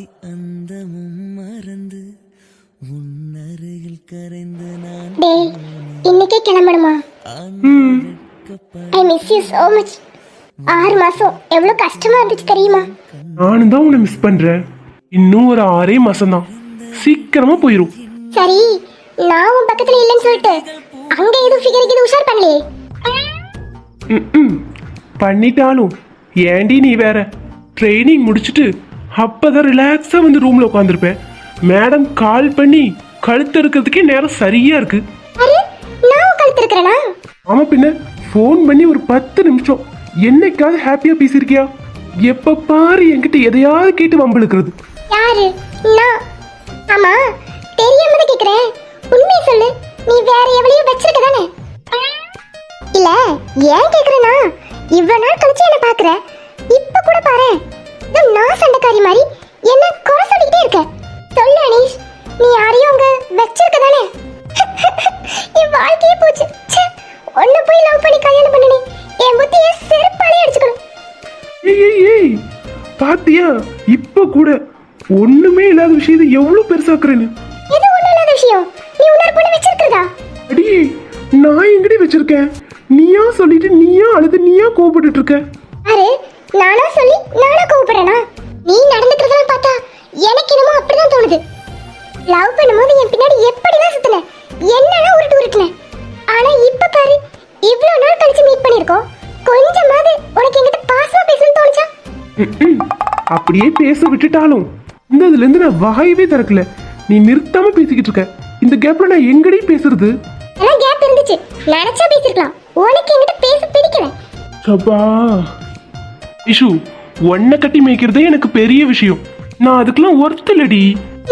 ஆதி அந்தமும் மறந்து உன் அருகில் கரைந்த நான் டேய் இன்னைக்கே கிளம்பணுமா? I miss you so much ஆறு மாசம் எவ்வளவு கஷ்டமா இருந்துச்சு தெரியுமா? நானும் தான் உன்னை மிஸ் பண்றேன். இன்னும் ஒரு ஆறே மாசம் தான் சீக்கிரமா போயிரும். சரி நான் உன் பக்கத்துல இல்லைன்னு சொல்லிட்டு அங்க எதுவும் ஃபிகருக்கு இது உஷார் பண்ணலையே? ம்ம். பண்ணிட்டாலும் ஏண்டி நீ வேற? ட்ரைனிங் முடிச்சுட்டு அப்பதான் ரிலாக்ஸா வந்து ரூம்ல உட்காந்துருப்பேன் மேடம் கால் பண்ணி கழுத்து இருக்கிறதுக்கே நேரம் சரியா இருக்கு. அரே நான் உன் கழுத்து இருக்கிறேனா ஆமா பின்ன ஃபோன் பண்ணி ஒரு பத்து நிமிஷம். என்னைக்காவது ஹாப்பியா பேசியிருக்கியா? எப்ப பாரு என்கிட்ட எதையாவது கேட்டு வம்பிழுக்கிறது. யாரு? நான். ஆமா தெரியாம தான் கேக்குறேன். உண்மையை சொல்லு நீ வேற எவ்வளையும் வச்சிருக்க தானே? இல்ல ஏன் கேக்குறேன்னா இவ்வளவு நாள் கழிச்சு என்ன பாக்குற இப்ப கூட பாரு இதோ நான் சண்டைக்காரி மாதிரி என்ன குறை சொல்லிக்கிட்டே இருக்க? சொல்லு அனீஷ். நீ யாரையும் அங்க வச்சிருக்க தானே என் வாழ்க்கையே போச்சு. ச்சே, உன்னை போய் லவ் பண்ணி கல்யாணம் பண்ணனே. என் புத்தியை செருப்பாலே அடிச்சுக்கணும். ஏய் ஏய் பாத்தியா? இப்ப கூட ஒண்ணுமே இல்லாத விஷயத்தை எவ்வளவு பெருசாக்குறேன்னு இது ஒண்ணும் இல்லாத விஷயம். நீ உன்னோட பொண்ணு வச்சிருக்கிறதா? அடியே நான் எங்கடி வச்சிருக்கேன்? நீயா சொல்லிட்டு நீயா அழுது நீயா கோபப்பட்டுட்டு இருக்க? அரே நானா சொல்லி நானா கோவப்படுறேனா? நீ நடந்துக்கிறதெல்லாம் பார்த்தா எனக்கு என்னமோ அப்படிதான் தோணுது. லவ் பண்ணும்போது என் பின்னாடி எப்படிலாம் சுத்தின? என்னெல்லாம் உருட்டு உருட்டுன? ஆனா இப்ப பாரு இவ்ளோ நாள் கழிச்சு மீட் பண்ணிருக்கோம் கொஞ்சமாவது உனக்கு என்கிட்ட பாசமா பேசணும்னு தோணுச்சா. அப்படியே பேச விட்டுட்டாலும். இந்த இதுல இருந்து நான் வாயவே திறக்கல. நீ நிறுத்தாம பேசிக்கிட்டு இருக்க. இந்த கேப்ல நான் எங்கடி பேசுறது? கேப் இருந்துச்சு. நினைச்சா பேசிருக்கலாம். உனக்கு என்கிட்ட பேச பிடிக்கல. சபா. இஷு ஒன்ன கட்டி மேய்க்கிறதே எனக்கு பெரிய விஷயம். நான் அதுக்கெல்லாம் ஒர்த்தலடி.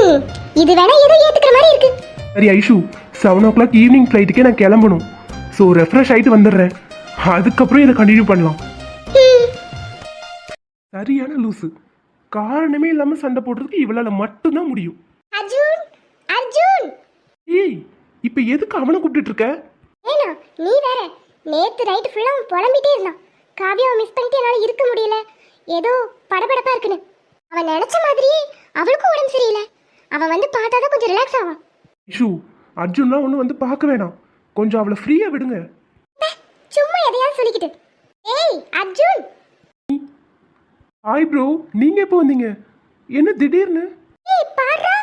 ம், இது வேணா ஏதோ ஏத்துக்கிற மாதிரி இருக்கு. சரி Aishu seven o'clock evening ஃப்ளைட்டுக்கே நான் கிளம்பணும். ஸோ ரெஃப்ரெஷ் ஆயிட்டு வந்துடுறேன். அதுக்கப்புறம் இதை கண்டினியூ பண்ணலாம். சரியான லூசு. காரணமே இல்லாம சண்டை போடுறதுக்கு இவளால மட்டும்தான் முடியும். அர்ஜுன் அர்ஜுன்! ஏய் இப்ப எதுக்கு அவனை கூப்பிட்டுட்டு இருக்க? ஏனா நீ வேற. நேத்து நைட் ஃபுல்லா புலம்பிட்டே இருந்தான். காவியாவை மிஸ் பண்ணிட்டு என்னால இருக்க முடியல. ஏதோ படபடப்பா இருக்குன்னு. அவன் நினைச்ச மாதிரியே அவளுக்கும் உடம்பு சரியில்லை. அவன் வந்து பார்த்தாதான் கொஞ்சம் ரிலாக்ஸ் ஆவான். இஷு அர்ஜுன்லாம் ஒன்று வந்து பார்க்க வேணாம். கொஞ்சம் அவளை ஃப்ரீயா விடுங்க. சும்மா எதையாவது சொல்லிக்கிட்டு. ஏய் அர்ஜுன்! ஹாய் ப்ரோ நீங்க எப்போ வந்தீங்க? என்ன திடீர்னு? ஏய் பாருடா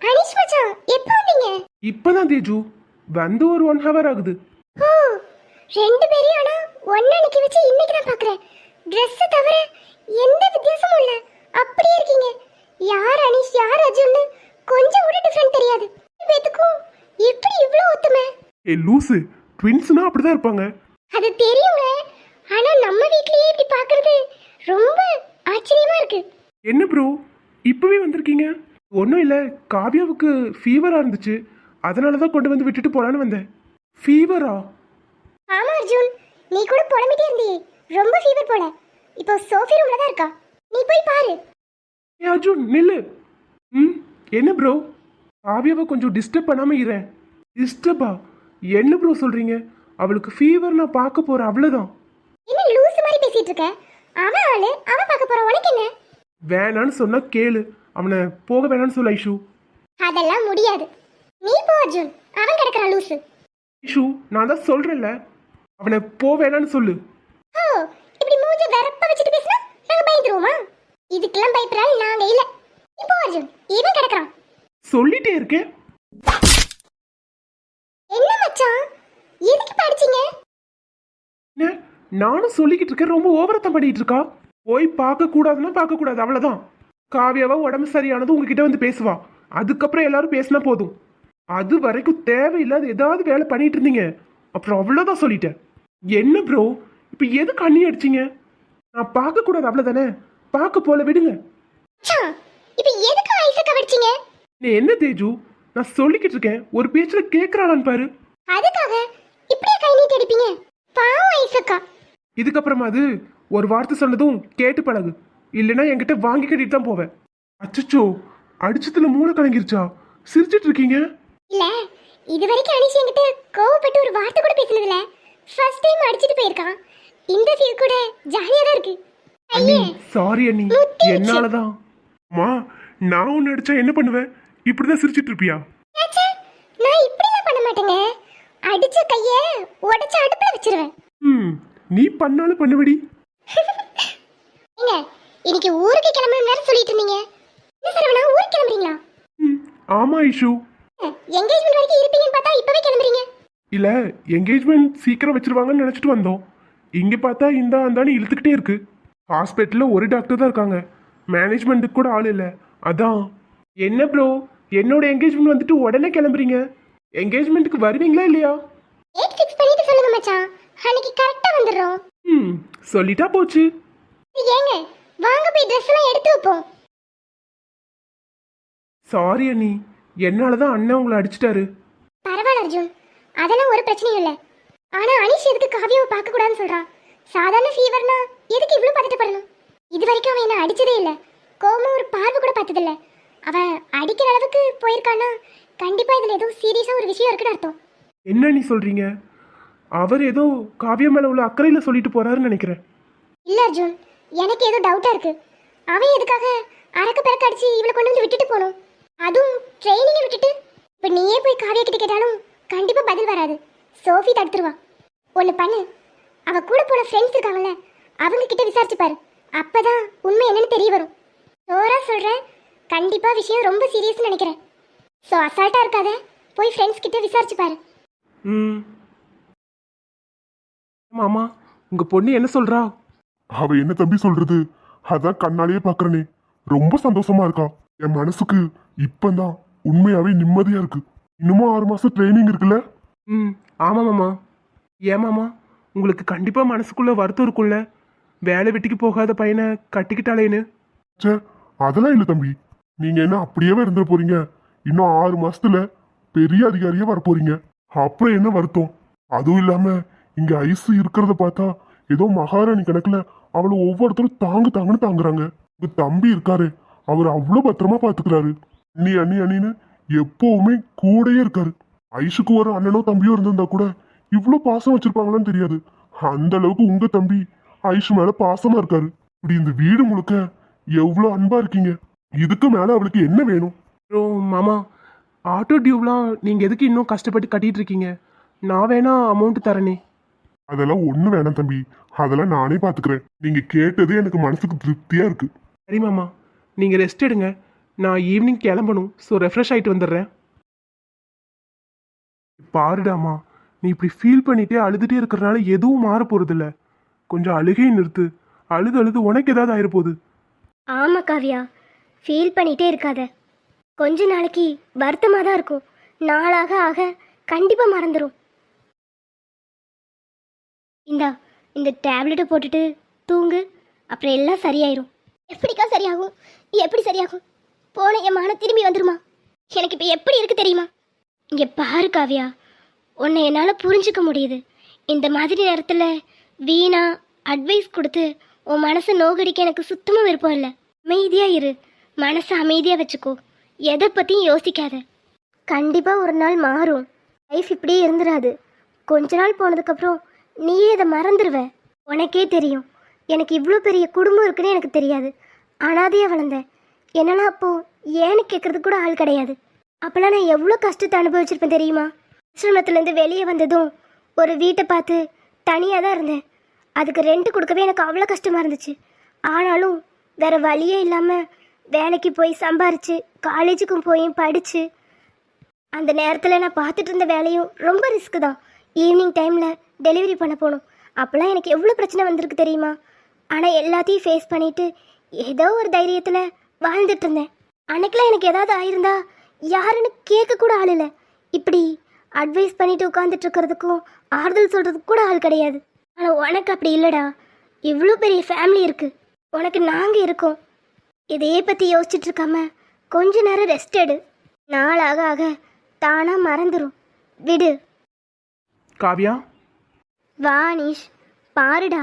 அனிஷ் மச்சான் எப்போ வந்தீங்க? இப்பதான் தேஜு. வந்து ஒரு ஒன் ஹவர் ஆகுது. ஓ ரெண்டு பேரையும் ஆனா நிக்க வச்சு இன்னைக்கு தான் பாக்குறேன். Dress தவிர எந்த வித்தியாசமும் இல்ல. அப்படியே இருக்கீங்க. யார் அனிஷ் யார் அர்ஜுன்னு கொஞ்சம் கூட டிஃபரெண்ட் தெரியாது. பேத்துக்கும் எப்படி இவ்ளோ ஒத்துமை? ஏ லூசு. ட்வின்ஸ்னா அப்படிதான் இருப்பாங்க. அது தெரியுங்க. ஆனா நம்ம வீட்லயே இப்படி பாக்குறது ரொம்ப ஆச்சரியமா இருக்கு. என்ன ப்ரோ இப்பவே வந்திருக்கீங்க? ஒன்றும் இல்லை. காவ்யாவுக்கு ஃபீவரா இருந்துச்சு. அதனால தான் கொண்டு வந்து விட்டுட்டு போலான்னு வந்தேன். ஃபீவரா ஆமா அர்ஜுன். நீ கூட புலம்பிட்டே இருந்தியே. ரொம்ப ஃபீவர் போல. இப்போ சோஃபி ரூம்ல தான் இருக்கா? நீ போய் பாரு. ஏ அர்ஜுன் நில்லு. ம்? என்ன ப்ரோ காவியாவை கொஞ்சம் டிஸ்டர்ப் பண்ணாம இரேன் டிஸ்டர்பா என்ன ப்ரோ சொல்றீங்க? அவளுக்கு ஃபீவர் நான் பார்க்க போறேன் அவ்வளோதான் என்ன லூசு மாதிரி பேசிட்டு இருக்க? அவன் ஆளு அவன் பார்க்க போற உனக்கு என்ன? வேணான்னு சொன்னா கேளு. அவனை போக வேணான்னு சொல்ல ஐஷு. அதெல்லாம் முடியாது. நீ போ அர்ஜுன். அவன் கிடக்குறான் லூசு. ஐஷு நான் தான் சொல்றேன்ல. அவனை போ வேணான்னு சொல்லு. ஓ இப்படி மூஞ்ச வெறப்ப வச்சுட்டு பேசினா நாங்க பயந்துருவோமா? இதுக்கெல்லாம் பயப்படுறாள் நாங்க இல்ல. நீ போ அர்ஜுன் இவன் கிடக்குறான். சொல்லிட்டே இருக்கேன் என்ன மச்சான்? எதுக்கு படிச்சீங்க? என்ன? நானும் சொல்லிக்கிட்டு இருக்கேன் ரொம்ப ஓவரத்தம் பண்ணிட்டு இருக்கா? போய் பார்க்க கூடாதுன்னா பார்க்க கூடாது அவ்வளவுதான். காவியாவா உடம்பு சரியானது உங்ககிட்ட வந்து பேசுவா. அதுக்கப்புறம் எல்லாரும் பேசினா போதும். அது வரைக்கும் தேவையில்லாத ஏதாவது வேலை பண்ணிட்டு இருந்தீங்க. அப்புறம் அவ்வளோதான் சொல்லிட்டேன். என்ன ப்ரோ இப்போ எது கண்ணி அடிச்சீங்க? நான் பார்க்க கூடாது அவ்வளோதானே பார்க்க போல விடுங்க. இப்போ எதுக்கு ஐசக்க வடிச்சீங்க? நீ என்ன தேஜு? நான் சொல்லிக்கிட்டு இருக்கேன். ஒரு பேச்சில் கேட்குறாளான்னு பாரு. அதுக்காக இப்படியே கை நீட்டி அடிப்பீங்க? பாவம் ஐசக்கா. இதுக்கப்புறமா அது ஒரு வார்த்தை சொன்னதும் கேட்டு பழகு. இல்லைன்னா என்கிட்ட வாங்கி கட்டிட்டு தான் போவேன். அச்சச்சோ அடிச்சதுல மூளை கலங்கிருச்சா? சிரிச்சிட்டு இருக்கீங்க? இல்ல இது வரைக்கும் அனிஷ் என்கிட்ட கோவப்பட்டு ஒரு வார்த்தை கூட பேசினது இல்ல ஃபர்ஸ்ட் டைம் அடிச்சிட்டு போயிருக்கான். இந்த ஃபீல் கூட ஜாலியா தான் இருக்கு. அண்ணி சாரி அண்ணி முத்திருச்சு. என்னாலதான் அம்மா நான் ஒன்று அடிச்சா என்ன பண்ணுவேன்? இப்படிதான் சிரிச்சிட்டு இருப்பியா? நான் இப்படிலாம் பண்ண மாட்டேங்க. அடிச்ச கைய உடைச்சு அடுப்புல வச்சிருவேன். ம் நீ பண்ணாலும் பண்ணுவடி. ஏங்க இன்னைக்கு ஊருக்கு கிளம்பணும் நேரம் சொல்லிட்டு இருந்தீங்க. என்ன சரவணா ஊருக்கு கிளம்புறீங்களா? ம் ஆமா ஐஷு. எங்கேஜ்மெண்ட் வரைக்கும் இருப்பீங்கன்னு பார்த்தா இப்பவே கிளம்புறீங்க. இல்ல என்கேஜ்மெண்ட் சீக்கிரம் வச்சிருவாங்கன்னு நினைச்சிட்டு வந்தோம். இங்க பார்த்தா இந்த அந்தானு இழுத்துக்கிட்டே இருக்கு. ஹாஸ்பிட்டல்ல ஒரு டாக்டர் தான் இருக்காங்க. மேனேஜ்மெண்ட்டுக்கு கூட ஆள் இல்லை. அதான். என்ன ப்ரோ என்னோட என்கேஜ்மெண்ட் வந்துட்டு உடனே கிளம்புறீங்க? என்கேஜ்மெண்ட்டுக்கு வருவீங்களா இல்லையா? டேட் ஃபிக்ஸ் பண்ணிட்டு சொல்லுங்க மச்சான். அன்னைக்கு கரெக்டா வந்துடுறோம். ம் சொல்லிட்டா போச்சு. ஏங்க? வாங்க போய் ட்ரெஸ் எல்லாம் எடுத்து வைப்போம். சாரி அண்ணி. என்னால தான் அண்ணன் உங்களை அடிச்சிட்டாரு. பரவாயில்ல அர்ஜுன். அதெல்லாம் ஒரு பிரச்சனையும் இல்லை. ஆனா அனிஷ் எதுக்கு காவியாவை பார்க்க கூடாதுன்னு சொல்றான்? சாதாரண ஃபீவர்னா எதுக்கு இவ்வளவு பதட்டப்படணும் இது வரைக்கும் அவன் என்ன அடிச்சதே இல்லை. கோவமா ஒரு பார்வை கூட பார்த்ததில்ல. அவன் அடிக்கிற அளவுக்கு போயிருக்கான்னா கண்டிப்பா இதுல ஏதோ சீரியஸா ஒரு விஷயம் இருக்குன்னு அர்த்தம். என்ன நீ சொல்றீங்க? அவர் ஏதோ காவியா மேல உள்ள அக்கறையில சொல்லிட்டு போறாருன்னு நினைக்கிறேன். இல்ல அர்ஜுன் எனக்கு ஏதோ டவுட்டா இருக்கு. அவன் எதுக்காக அரக்க பறக்க அடிச்சு இவளை கொண்டு வந்து விட்டுட்டு போகணும் அதுவும் ட்ரைனிங்கை விட்டுட்டு. இப்போ நீயே போய் காவியா கிட்ட கேட்டாலும் கண்டிப்பா பதில் வராது. சோஃபி தடுத்துருவா. ஒன்று பண்ணு. அவ கூட போன ஃப்ரெண்ட்ஸ் இருக்காங்கல்ல அவங்க கிட்ட விசாரிச்சு பாரு. அப்பதான் உண்மை என்னன்னு தெரிய வரும். சோரா சொல்றேன் கண்டிப்பா விஷயம் ரொம்ப சீரியஸ்னு நினைக்கிறேன். ஸோ அசால்ட்டா இருக்காத. போய் ஃப்ரெண்ட்ஸ் கிட்ட விசாரிச்சு பாரு. ம். மாமா உங்க பொண்ணு என்ன சொல்றா? அவ என்ன தம்பி சொல்றது? அதான் கண்ணாலேயே பாக்குறனே. ரொம்ப சந்தோஷமா இருக்கா. என் மனசுக்கு இப்பதான் உண்மையாவே நிம்மதியா இருக்கு. இன்னமும் ஆறு மாசம் ட்ரைனிங் இருக்குல்ல? ம் ஆமாம் மாமா. ஏன் மாமா? உங்களுக்கு கண்டிப்பாக மனசுக்குள்ள வருத்தம் இருக்கும்ல. வேலை வெட்டிக்கு போகாத பையனை கட்டிக்கிட்டாலேன்னு ச்சே அதெல்லாம் இல்ல தம்பி. நீங்க என்ன அப்படியே இருந்துட போறீங்க? இன்னும் ஆறு மாசத்துல பெரிய அதிகாரியா வர போறீங்க. அப்புறம் என்ன வருத்தம்? அதுவும் இல்லாம இங்க ஐஸ் இருக்கிறத பார்த்தா ஏதோ மகாராணி கணக்குல அவளை ஒவ்வொருத்தரும் தாங்கு தாங்குன்னு தாங்குறாங்க. உங்க தம்பி இருக்காரு. அவர் அவ்வளவு பத்திரமா பாத்துக்கிறாரு. அண்ணி அண்ணி அண்ணின்னு எப்பவுமே கூடயே இருக்காரு. ஐஷுக்கு ஒரு அண்ணனோ தம்பியோ இருந்திருந்தா கூட இவ்வளவு பாசம் வச்சிருப்பாங்களான்னு தெரியாது. அந்த அளவுக்கு உங்க தம்பி ஐஷு மேல பாசமா இருக்காரு. இப்படி இந்த வீடு முழுக்க எவ்வளவு அன்பா இருக்கீங்க. இதுக்கு மேல அவளுக்கு என்ன வேணும்? அப்புறம் மாமா ஆட்டோ டியூப்லாம் நீங்கள் எதுக்கு இன்னும் கஷ்டப்பட்டு கட்டிட்டு இருக்கீங்க? நான் வேணா அமௌண்ட் தரேனே. அதெல்லாம் ஒண்ணு வேணாம் தம்பி. அதெல்லாம் நானே பாத்துக்கிறேன். நீங்க கேட்டதே எனக்கு மனசுக்கு திருப்தியா இருக்கு. சரி மாமா. நீங்கள் ரெஸ்ட் எடுங்க. நான் ஈவினிங் கிளம்பணும். ஸோ ரெஃப்ரெஷ் ஆகிட்டு வந்துடுறேன். பாருடாமா நீ இப்படி ஃபீல் பண்ணிகிட்டே அழுதுகிட்டே இருக்கிறனால எதுவும் மாற போகிறதில்ல கொஞ்சம் அழுகையை நிறுத்து. அழுது அழுது உனக்கு ஏதாவது ஆயிரப்போகுது. ஆமாம் காவியா. ஃபீல் பண்ணிகிட்டே இருக்காத. கொஞ்ச நாளைக்கு வருத்தமாக தான் இருக்கும். நாளாக ஆக கண்டிப்பாக மறந்துடும் இந்தா இந்த டேப்லெட்டை போட்டுட்டு தூங்கு. அப்புறம் எல்லாம் சரியாயிரும். எப்படிக்கா சரியாகும்? எப்படி சரியாகும்? போன என் மன திரும்பி வந்துருமா? எனக்கு இப்போ எப்படி இருக்கு தெரியுமா? இங்கே பாரு காவியா. உன்னை என்னால் புரிஞ்சுக்க முடியுது. இந்த மாதிரி நேரத்தில் வீணா அட்வைஸ் கொடுத்து உன் மனசை நோகடிக்க எனக்கு சுத்தமாக விருப்பம் இல்லை. அமைதியாக இரு. மனசை அமைதியாக வச்சுக்கோ. எதை பற்றியும் யோசிக்காத. கண்டிப்பாக ஒரு நாள் மாறும். லைஃப் இப்படியே இருந்துடாது கொஞ்ச நாள் போனதுக்கப்புறம் நீயே இதை மறந்துடுவ உனக்கே தெரியும். எனக்கு இவ்வளோ பெரிய குடும்பம் இருக்குன்னு எனக்கு தெரியாது. அனாதையாக வளர்ந்தேன் என்னன்னா அப்போது ஏன்னு கேட்குறது கூட ஆள் கிடையாது. அப்போல்லாம் நான் எவ்வளோ கஷ்டத்தை அனுபவிச்சிருப்பேன் தெரியுமா? ஆசிரமத்துலேருந்து வெளியே வந்ததும் ஒரு வீட்டை பார்த்து தனியாக தான் இருந்தேன். அதுக்கு ரெண்ட் கொடுக்கவே எனக்கு அவ்வளோ கஷ்டமாக இருந்துச்சு. ஆனாலும் வேற வழியே இல்லாமல் வேலைக்கு போய் சம்பாரித்து காலேஜுக்கும் போய் படித்து அந்த நேரத்தில் நான் பார்த்துட்டு இருந்த வேலையும் ரொம்ப ரிஸ்க்கு தான். ஈவினிங் டைமில் டெலிவரி பண்ண போகணும் அப்போல்லாம் எனக்கு எவ்வளோ பிரச்சனை வந்திருக்கு தெரியுமா? ஆனால் எல்லாத்தையும் ஃபேஸ் பண்ணிவிட்டு ஏதோ ஒரு தைரியத்தில் வாழ்ந்துட்டு இருந்தேன் அன்னைக்கெல்லாம் எனக்கு ஏதாவது ஆயிருந்தா யாருன்னு கேட்க கூட ஆள் இல்லை. இப்படி அட்வைஸ் பண்ணிட்டு உட்காந்துட்டு இருக்கிறதுக்கும் ஆறுதல் சொல்கிறதுக்கு கூட ஆள் கிடையாது. ஆனால் உனக்கு அப்படி இல்லைடா. இவ்வளோ பெரிய ஃபேமிலி இருக்குது உனக்கு நாங்கள் இருக்கோம். இதையே பற்றி யோசிச்சுட்டு இருக்காம கொஞ்ச நேரம் ரெஸ்ட் எடு. நாளாக ஆக தானாக மறந்துடும் விடு. காவியா? வா அனீஷ் பாருடா.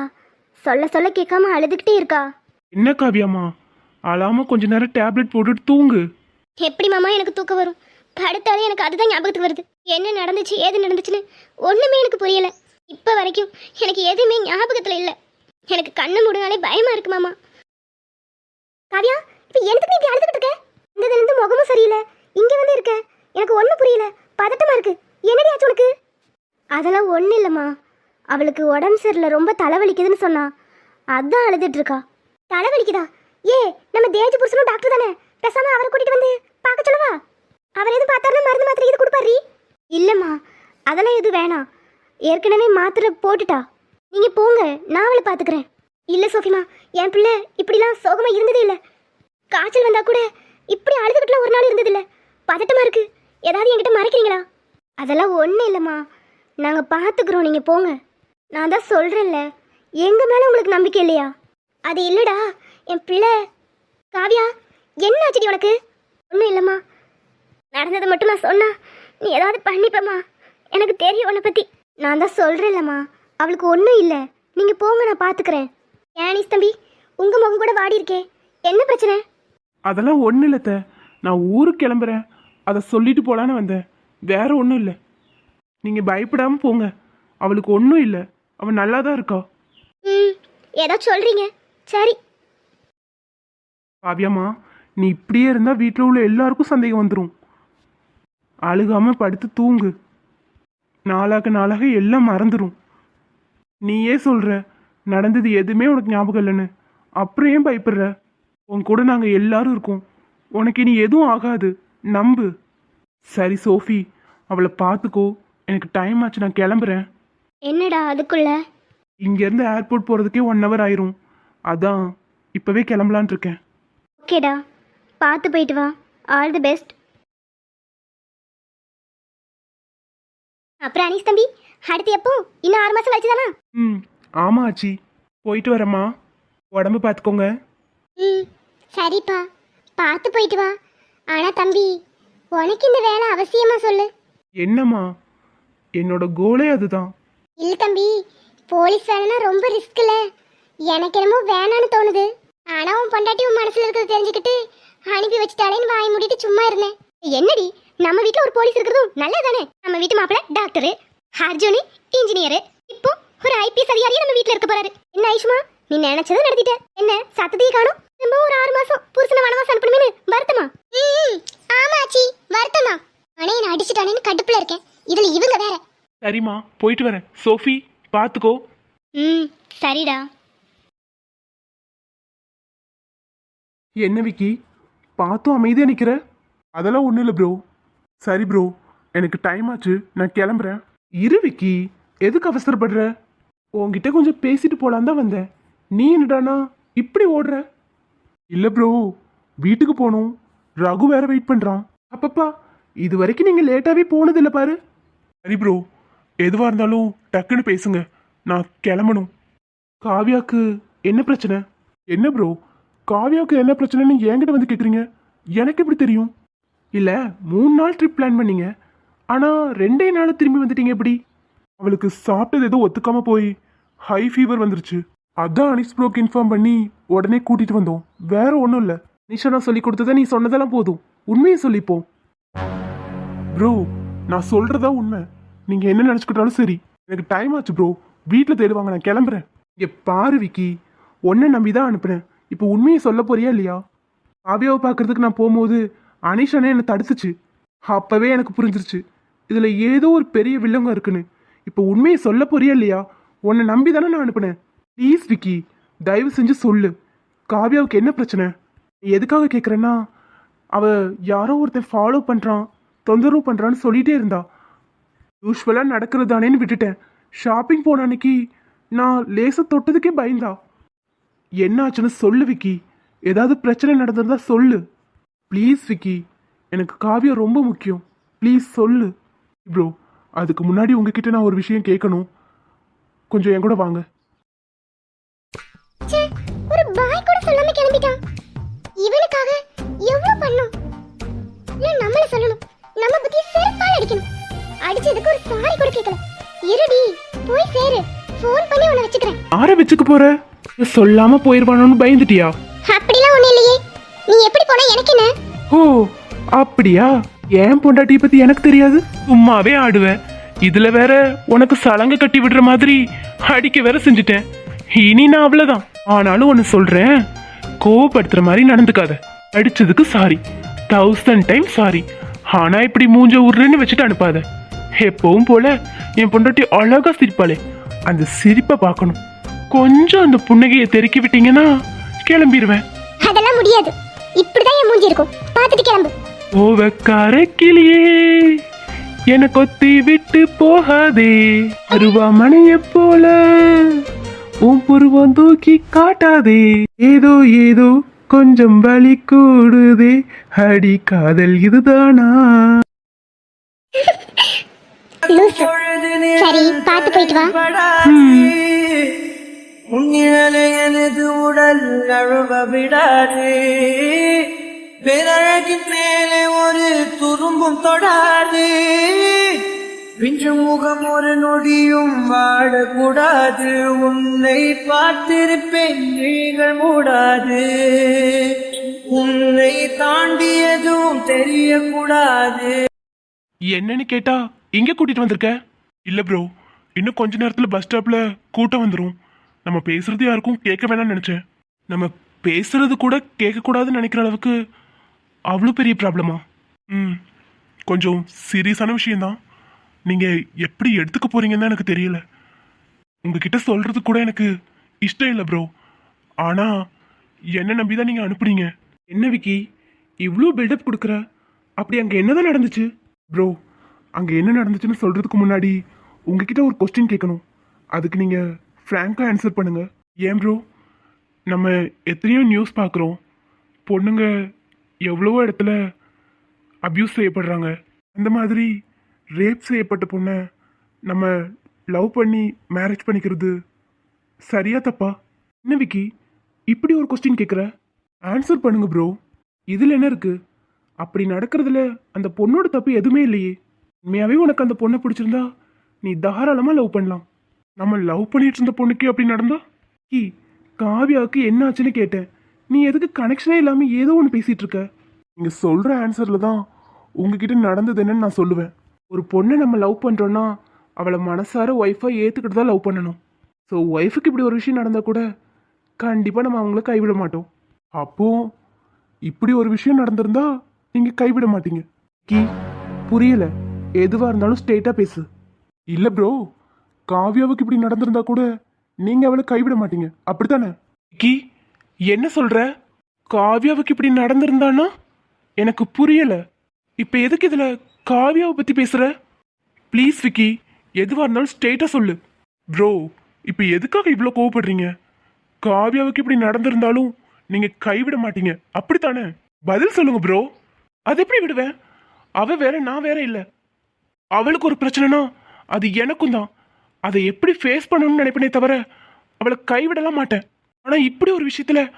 சொல்ல சொல்ல கேட்காம அழுதுகிட்டே இருக்கா. என்ன காவியாம்மா? அழாம கொஞ்ச நேரம் டேப்லெட் போட்டுட்டு தூங்கு. எப்படி மாமா எனக்கு தூக்கம் வரும்? படுத்தாலே எனக்கு அதுதான் ஞாபகத்துக்கு வருது. என்ன நடந்துச்சு ஏது நடந்துச்சுன்னு ஒன்றுமே எனக்கு புரியல. இப்போ வரைக்கும் எனக்கு எதுவுமே ஞாபகத்தில் இல்லை. எனக்கு கண்ணு மூடினாலே பயமா இருக்கு மாமா. காவியா இப்போ எனக்கு நீ அழுதுகிட்டு இருக்க? சரியில்லை. இங்க வந்து இருக்க. எனக்கு ஒன்றும் புரியல. பதட்டமா இருக்கு. என்னடி ஆச்சு உனக்கு? அதெல்லாம் ஒன்றும் இல்லைம்மா. அவளுக்கு உடம்பு சரியில்லை. ரொம்ப தலைவலிக்குதுன்னு சொன்னா. அதான் அழுதுட்டு இருக்கா. தலைவலிக்குதா? ஏ நம்ம தேஜ் புருஷனும் டாக்டர் தானே? பேசாம அவரை கூட்டிட்டு வந்து பார்க்க சொல்லவா? அவர் எதுவும் பார்த்தாருன்னா மருந்து மாத்திரை இது கொடுப்பாரு. இல்லைம்மா அதெல்லாம் எதுவும் வேணாம். ஏற்கனவே மாத்திரை போட்டுட்டா. நீங்க போங்க நான் அவளை பார்த்துக்கிறேன். இல்லை சோஃபிமா என் பிள்ளை இப்படிலாம் சோகமா இருந்ததே இல்லை. காய்ச்சல் வந்தா கூட இப்படி அழுதுகிட்டுலாம் ஒரு நாள் இருந்ததில்ல பதட்டமா இருக்கு. ஏதாவது என்கிட்ட மறைக்கிறீங்களா? அதெல்லாம் ஒன்றும் இல்லைம்மா. நாங்கள் பார்த்துக்குறோம் நீங்கள் போங்க. நான் தான் சொல்கிறேன்ல எங்கள் மேலே உங்களுக்கு நம்பிக்கை இல்லையா? அது இல்லைடா. என் பிள்ளை. காவியா என்ன ஆச்சுடி உனக்கு? ஒன்றும் இல்லைம்மா. நடந்ததை மட்டும் நான் சொன்னா? நீ ஏதாவது பண்ணிப்பம்மா. எனக்கு தெரியும் உன்னை பற்றி நான் தான் சொல்கிறேன்லம்மா அவளுக்கு ஒன்றும் இல்லை. நீங்கள் போங்க நான் பார்த்துக்கிறேன் ஏனிஸ் தம்பி? உங்கள் முகம் கூட வாடி இருக்கே. என்ன பிரச்சனை? அதெல்லாம் ஒன்றும் இல்லை அத்தை. நான் ஊருக்கு கிளம்புறேன். அதை சொல்லிட்டு போலான்னு வந்தேன். வேற ஒன்றும் இல்லை. நீங்கள் பயப்படாமல் போங்க. அவளுக்கு ஒன்றும் இல்லை. அவள் நல்லா தான் இருக்கா. ம் ஏதோ சொல்கிறீங்க சரி. காவியாம்மா நீ இப்படியே இருந்தால் வீட்டில் உள்ள எல்லாருக்கும் சந்தேகம் வந்துடும் அழுகாம படுத்து தூங்கு. நாளாக நாளாக எல்லாம் மறந்துடும் நீயே சொல்கிற நடந்தது எதுவுமே உனக்கு ஞாபகம் இல்லைன்னு. அப்புறம் ஏன் பயப்படுற? உன் கூட நாங்கள் எல்லாரும் இருக்கோம். உனக்கு இனி எதுவும் ஆகாது. நம்பு. சரி சோஃபி அவளை பார்த்துக்கோ. எனக்கு டைம் ஆச்சு நான் கிளம்புறேன். என்னடா அதுக்குள்ள? இங்கேருந்து ஏர்போர்ட் போகிறதுக்கே ஒன் ஹவர் ஆயிரும். அதான் இப்போவே கிளம்பலான் இருக்கேன். ஓகேடா பார்த்து போயிட்டு வா. ஆல் தி பெஸ்ட் அப்புறம் அனீஸ் தம்பி அடுத்து எப்போ? இன்னும் ஆறு மாதம் கழிச்சு தானா ம் ஆமா ஆச்சி. போயிட்டு வரேம்மா. உடம்பு பார்த்துக்கோங்க. ம் சரிப்பா. பார்த்து போயிட்டு வா. ஆனால் தம்பி உனக்கு இந்த வேலை அவசியமா சொல்லு. என்னம்மா? என்னோட கோலே அதுதான். இல்லை தம்பி போலீஸ் வேலைனா ரொம்ப ரிஸ்க்ல எனக்கு என்னமோ வேணான்னு தோணுது. ஆனா உன் பொண்டாட்டி உன் மனசுல இருக்கிறது தெரிஞ்சுக்கிட்டு அனுப்பி வச்சுட்டாலேன்னு வாய் மூடிட்டு சும்மா இருந்தேன். என்னடி? நம்ம வீட்ல ஒரு போலீஸ் இருக்கிறதும் நல்லதானே? நம்ம வீட்டு மாப்பிள்ள டாக்டர் அர்ஜுனு இன்ஜினியர். இப்போ ஒரு ஐபிஎஸ் அதிகாரியா நம்ம வீட்ல இருக்க போறாரு. என்ன ஐஷுமா? நீ நினைச்சதை நடத்திட்ட. என்ன சத்தத்தையும் காணும்? நம்ம ஒரு ஆறு மாசம் புருஷனை வனவாசம் அனுப்பணுமேனு வருத்தமா? ஆமா ஆச்சி வருத்தம்? தான் ஆனா என்ன அடிச்சுட்டானேன்னு கடுப்புல இருக்கேன். இதுல இவங்க வேற. சரிம்மா போயிட்டு வரேன். சோஃபி பார்த்துக்கோ ம் சரிடா. என்ன விக்கி? பார்த்தும் அமைதியாக நிற்கிற அதெல்லாம் ஒன்றும் இல்லை ப்ரோ சரி ப்ரோ எனக்கு டைம் ஆச்சு. நான் கிளம்புறேன். இரு விக்கி. எதுக்கு அவசரப்படுற? உன்கிட்ட கொஞ்சம் பேசிட்டு போலான் தான் வந்தேன். நீ என்னடானா? இப்படி ஓடுற? இல்லை ப்ரோ வீட்டுக்கு போகணும். ரகு வேற வெயிட் பண்ணுறான் அப்பப்பா இது வரைக்கும் நீங்கள் லேட்டாகவே போனதில்லை பாரு. சரி ப்ரோ எதுவாக இருந்தாலும் டக்குன்னு பேசுங்க. நான் கிளம்பணும். காவியாக்கு என்ன பிரச்சனை? என்ன ப்ரோ காவியாவுக்கு என்ன பிரச்சனைன்னு என்கிட்ட வந்து கேட்குறீங்க எனக்கு எப்படி தெரியும்? இல்லை மூணு நாள் ட்ரிப் பிளான் பண்ணீங்க. ஆனால் ரெண்டே நாள் திரும்பி வந்துட்டீங்க எப்படி? அவளுக்கு சாப்பிட்டது எதுவும் ஒத்துக்காம போய் ஹை ஃபீவர் வந்துருச்சு. அதான் அனிஸ் ப்ரோக்கு இன்ஃபார்ம் பண்ணி உடனே கூட்டிட்டு வந்தோம். வேற ஒன்றும் இல்லை. நிஷா நான் சொல்லி கொடுத்ததை நீ சொன்னதெல்லாம் போதும். உண்மையை சொல்லிப்போம் ப்ரோ நான் சொல்றதா உண்மை. நீங்க என்ன நினச்சிக்கிட்டாலும் சரி. எனக்கு டைம் ஆச்சு ப்ரோ வீட்டில் தேடுவாங்க நான் கிளம்புறேன். இங்கே பாரு விக்கி. ஒன்றை நம்பி தான் அனுப்புனேன். இப்போ உண்மையை சொல்ல போறியா இல்லையா? காவியாவை பார்க்கறதுக்கு நான் போகும்போது அனிஷனே என்னை தடுத்துச்சு. அப்பவே எனக்கு புரிஞ்சிருச்சு. இதில் ஏதோ ஒரு பெரிய வில்லங்க இருக்குன்னு. இப்போ உண்மையை சொல்ல போறியா இல்லையா? உன்னை நம்பி தானே நான் அனுப்புனேன். ப்ளீஸ் விக்கி தயவு செஞ்சு சொல்லு. காவியாவுக்கு என்ன பிரச்சனை? நீ எதுக்காக கேட்குறேன்னா அவள் யாரோ ஒருத்தன் ஃபாலோ பண்ணுறான் தொந்தரவு பண்ணுறான்னு சொல்லிகிட்டே இருந்தா. யூஸ்வலாக நடக்கிறது தானேன்னு விட்டுட்டேன். ஷாப்பிங் போன அன்னைக்கு நான் லேசாக தொட்டதுக்கே பயந்தா. என்னாச்சுன்னு சொல்லு விக்கி. ஏதாவது பிரச்சனை நடந்திருந்தா சொல்லு. ப்ளீஸ் விக்கி. எனக்கு காவியம் ரொம்ப முக்கியம். ப்ளீஸ் சொல்லு. ப்ரோ அதுக்கு முன்னாடி உங்ககிட்ட நான் ஒரு விஷயம் கேட்கணும். கொஞ்சம் என் கூட வாங்க. ஒரு பாய் கூட சொல்லாம கிளம்பிட்டான். இவனுக்காக எவ்வளவு பண்ணும்? இல்ல நம்மள சொல்லணும். நம்ம புத்தி செருப்பால் அடிக்கணும். அடிச்சதுக்கு ஒரு சாரி கூட கேட்கல இருடி போய் சேரு. ஃபோன் பண்ணி உன்னை வச்சுக்கிறேன். ஆரை வச்சுக்க போற? சொல்லாம போயிருவானோன்னு பயந்துட்டியா? அப்படிலாம் ஒண்ணு இல்லையே. நீ எப்படி போனா எனக்கு என்ன? ஓ அப்படியா? ஏன் பொண்டாட்டியை பத்தி எனக்கு தெரியாது? சும்மாவே ஆடுவேன். இதுல வேற உனக்கு சலங்க கட்டி விடுற மாதிரி அடிக்க வேற செஞ்சுட்டேன். இனி நான் அவ்வளவுதான். ஆனாலும் ஒன்னு சொல்றேன். கோவப்படுத்துற மாதிரி நடந்துக்காத. அடிச்சதுக்கு சாரி தௌசண்ட் டைம் சாரி ஆனா இப்படி மூஞ்ச உருன்னு வச்சுட்டு அனுப்பாத. எப்பவும் போல என் பொண்டாட்டி அழகா சிரிப்பாளே. அந்த சிரிப்பை பார்க்கணும். கொஞ்சம் அந்த புன்னகையை தெருக்கி விட்டீங்கன்னா கிளம்பிடுவேன் அதெல்லாம் முடியாது. இப்படிதான் என் மூஞ்சி இருக்கும். பார்த்துட்டு கிளம்பு. ஓவக்கார கிளியே என கொத்தி விட்டு போகாதே. அருவாமனைய போல உன் புருவம் தூக்கி காட்டாதே. ஏதோ ஏதோ கொஞ்சம் வலி கூடுதே. அடி காதல் இதுதானா? சரி பார்த்து போயிட்டு வா. உன்னிழலை எனது உடல் நழுவ விடாது. பேரழகின் மேலே ஒரு துரும்பும் தொடாது. பின்று முகம் ஒரு நொடியும் வாடக்கூடாது. உன்னை பார்த்திருப்பேன் நீங்கள் மூடாது. உன்னை தாண்டி எதுவும் தெரியக்கூடாது. என்னன்னு கேட்டா இங்க கூட்டிட்டு வந்திருக்க? இல்ல ப்ரோ இன்னும் கொஞ்ச நேரத்துல பஸ் ஸ்டாப்ல கூட்டம் வந்துரும். நம்ம பேசுறது யாருக்கும் கேட்க வேணாம்னு நினைச்சேன். நம்ம பேசுறது கூட கேட்கக்கூடாதுன்னு நினைக்கிற அளவுக்கு அவ்வளோ பெரிய ப்ராப்ளமா ம் கொஞ்சம் சீரியஸான விஷயந்தான் நீங்கள் எப்படி எடுத்துக்க போறீங்கன்னு தான் எனக்கு தெரியல. உங்ககிட்ட சொல்றது கூட எனக்கு இஷ்டம் இல்லை ப்ரோ ஆனால் என்ன நம்பி தான் நீங்கள் அனுப்புனீங்க. என்ன விக்கி இவ்வளோ பில்டப் கொடுக்குற? அப்படி அங்க என்னதான் நடந்துச்சு? ப்ரோ அங்கே என்ன நடந்துச்சுன்னு சொல்கிறதுக்கு முன்னாடி உங்ககிட்ட ஒரு கொஸ்டின் கேட்கணும். அதுக்கு நீங்கள் ஃப்ராங்காக ஆன்சர் பண்ணுங்க. ஏன் ப்ரோ நம்ம எத்தனையோ நியூஸ் பார்க்குறோம். பொண்ணுங்க எவ்வளவோ இடத்துல அப்யூஸ் செய்யப்படுறாங்க. அந்த மாதிரி ரேப் செய்யப்பட்ட பொண்ணை நம்ம லவ் பண்ணி மேரேஜ் பண்ணிக்கிறது சரியா தப்பா? என்ன விக்கி? இப்படி ஒரு கொஸ்டின் கேட்குற ஆன்சர் பண்ணுங்க ப்ரோ இதில் என்ன இருக்குது அப்படி நடக்கிறதுல அந்த பொண்ணோட தப்பு எதுவுமே இல்லையே. உண்மையாகவே உனக்கு அந்த பொண்ணை பிடிச்சிருந்தா நீ தாராளமாக லவ் பண்ணலாம். நம்ம லவ் பண்ணிட்டு இருந்த பொண்ணுக்கே அப்படி நடந்தா? கி காவியாவுக்கு என்ன ஆச்சுன்னு கேட்டேன். நீ எதுக்கு கனெக்ஷனே இல்லாமல் ஏதோ ஒன்று பேசிட்டு இருக்க? நீங்கள் சொல்கிற ஆன்சரில் தான் உங்ககிட்ட நடந்தது என்னன்னு நான் சொல்லுவேன். ஒரு பொண்ணை நம்ம லவ் பண்ணுறோன்னா அவளை மனசார ஒய்ஃபாக ஏற்றுக்கிட்டு தான் லவ் பண்ணணும். ஸோ ஒய்ஃபுக்கு இப்படி ஒரு விஷயம் நடந்தால் கூட கண்டிப்பாக நம்ம அவங்கள கைவிட மாட்டோம். அப்போ இப்படி ஒரு விஷயம் நடந்திருந்தா நீங்கள் கைவிட மாட்டீங்க. கி புரியலை. எதுவாக இருந்தாலும் ஸ்ட்ரெயிட்டாக பேசு. இல்லை ப்ரோ காவியாவுக்கு இப்படி நடந்திருந்தா கூட நீங்கள் அவளை கைவிட மாட்டீங்க. அப்படித்தானே? கி என்ன சொல்ற? காவியாவுக்கு இப்படி நடந்திருந்தானா? எனக்கு புரியல. இப்போ எதுக்கு இதில் காவியாவை பற்றி பேசுகிற ப்ளீஸ் விக்கி எதுவாக இருந்தாலும் ஸ்ட்ரெயிட்டாக சொல்லு. ப்ரோ இப்போ எதுக்காக இவ்வளோ கோவப்படுறீங்க? காவியாவுக்கு இப்படி நடந்திருந்தாலும் நீங்கள் கைவிட மாட்டீங்க. அப்படித்தானே? பதில் சொல்லுங்க ப்ரோ அது எப்படி விடுவேன்? அவ வேற நான் வேற இல்லை. அவளுக்கு ஒரு பிரச்சனைனா அது எனக்கும் தான். அதை எப்படி ஃபேஸ் பண்ணணும்னு நினைப்பேனே தவிர அவளை கைவிடலாம் மாட்டேன். ஆனால் இப்படி ஒரு விஷயத்தில்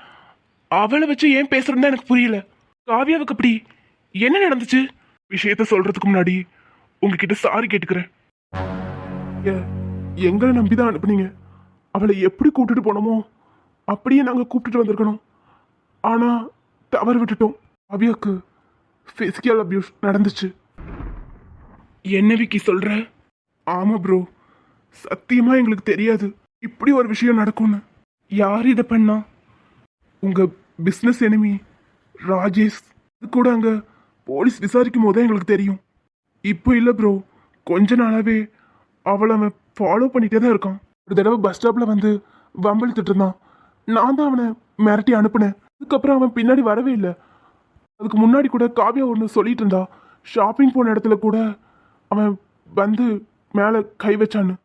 அவளை வச்சு ஏன் பேசுறதுன்னு எனக்கு புரியல. காவியாவுக்கு அப்படி என்ன நடந்துச்சு? விஷயத்த சொல்றதுக்கு முன்னாடி உங்ககிட்ட சாரி கேட்டுக்கிறேன். ஏ- எங்களை நம்பி தான் அனுப்புனீங்க. அவளை எப்படி கூப்பிட்டுட்டு போனோமோ அப்படியே நாங்கள் கூப்பிட்டுட்டு வந்திருக்கணும். ஆனால் தவறு விட்டுட்டோம். அவியாக்கு ஃபிசிக்கல் அபியூஸ் நடந்துச்சு. என்ன விக்கி சொல்கிற ஆமாம் ப்ரோ சத்தியமா எங்களுக்கு தெரியாது. இப்படி ஒரு விஷயம் நடக்கும்னு. யார் இதை பண்ணா? உங்க பிஸ்னஸ் எனிமி ராஜேஷ். அது கூட அங்க போலீஸ் விசாரிக்கும் போது எங்களுக்கு தெரியும். இப்போ இல்லை ப்ரோ கொஞ்ச நாளாவே அவளை அவன் ஃபாலோ பண்ணிகிட்டே தான் இருக்கான். ஒரு தடவை பஸ் ஸ்டாப்ல வந்து வம்பளித்துட்டு இருந்தான். நான் தான் அவனை மிரட்டி அனுப்புனேன். அதுக்கப்புறம் அவன் பின்னாடி வரவே இல்லை. அதுக்கு முன்னாடி கூட காவியா ஒன்று சொல்லிட்டு இருந்தா. ஷாப்பிங் போன இடத்துல கூட அவன் வந்து மேலே கை வச்சான்னு.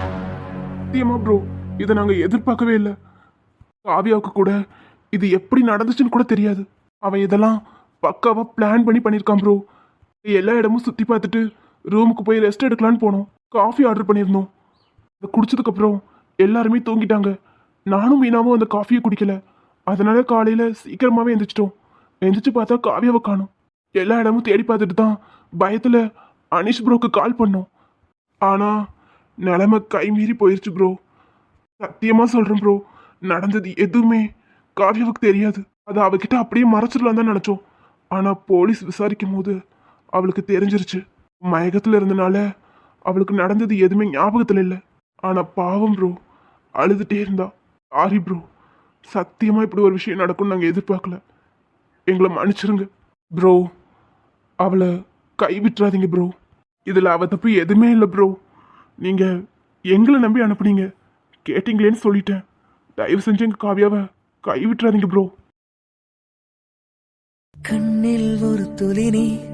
சத்தியமா ப்ரோ இதை நாங்கள் எதிர்பார்க்கவே இல்லை. காவியாவுக்கு கூட இது எப்படி நடந்துச்சுன்னு கூட தெரியாது. அவன் இதெல்லாம் பக்காவாக பிளான் பண்ணி பண்ணியிருக்கான் ப்ரோ எல்லா இடமும் சுற்றி பார்த்துட்டு ரூமுக்கு போய் ரெஸ்ட் எடுக்கலான்னு போனோம். காஃபி ஆர்டர் பண்ணியிருந்தோம். அதை குடிச்சதுக்கப்புறம் எல்லாருமே தூங்கிட்டாங்க. நானும் மீனாவும் அந்த காஃபியை குடிக்கல. அதனால காலையில் சீக்கிரமாகவே எந்திரிச்சிட்டோம். எந்திரிச்சு பார்த்தா காவியாவை காணும். எல்லா இடமும் தேடி பார்த்துட்டு தான் பயத்தில் அனிஷ் ப்ரோக்கு கால் பண்ணோம். ஆனால் நிலைமை கை மீறி போயிருச்சு ப்ரோ சத்தியமாக சொல்கிறேன் ப்ரோ நடந்தது எதுவுமே காவியாவுக்கு தெரியாது. அதை அவகிட்ட அப்படியே மறைச்சிடலாம் தான் நினச்சோம். ஆனால் போலீஸ் விசாரிக்கும் போது அவளுக்கு தெரிஞ்சிருச்சு. மயக்கத்தில் இருந்தனால அவளுக்கு நடந்தது எதுவுமே ஞாபகத்தில் இல்லை. ஆனால் பாவம் ப்ரோ அழுதுகிட்டே இருந்தா. சாரி ப்ரோ சத்தியமாக இப்படி ஒரு விஷயம் நடக்கும்னு நாங்கள் எதிர்பார்க்கல. எங்களை மன்னிச்சிருங்க ப்ரோ அவளை கை விட்டுறாதீங்க ப்ரோ இதில் அவ தப்பு எதுவுமே இல்லை ப்ரோ நீங்கள் எங்களை நம்பி அனுப்புனீங்க. கேட்டிங்களேன்னு சொல்லிட்டேன். தயவு செஞ்சு எங்கள் காவியாவை கை விட்டுறாதீங்க ப்ரோ கண்ணில் ஒரு துளி நீர்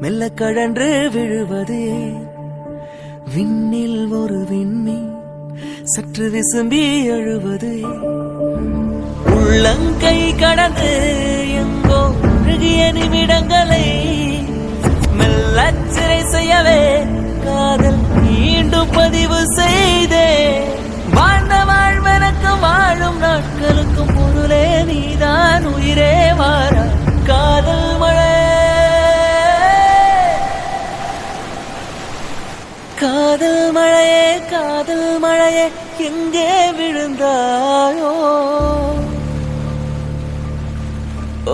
மெல்ல கழன்று விழுவது. விண்ணில் ஒரு விண்மீன் சற்று விசும்பி எழுவது. உள்ளங்கை கடந்து எங்கோ அழுகிய நிமிடங்களை மெல்ல சிறை செய்யவே காது கொண்டு பதிவு செய்தே. வாழ்ந்த வாழ்வெனக்கும் வாழும் நாட்களுக்கும் பொருளே நீதான் உயிரே வார காதல் மழை. காதல் மழையே காதல் மழையே எங்கே விழுந்தாயோ.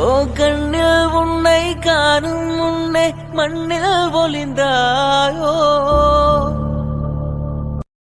ஓ கண்ணில் உன்னை காணும் முன்னே மண்ணில் ஒளிந்தாயோ.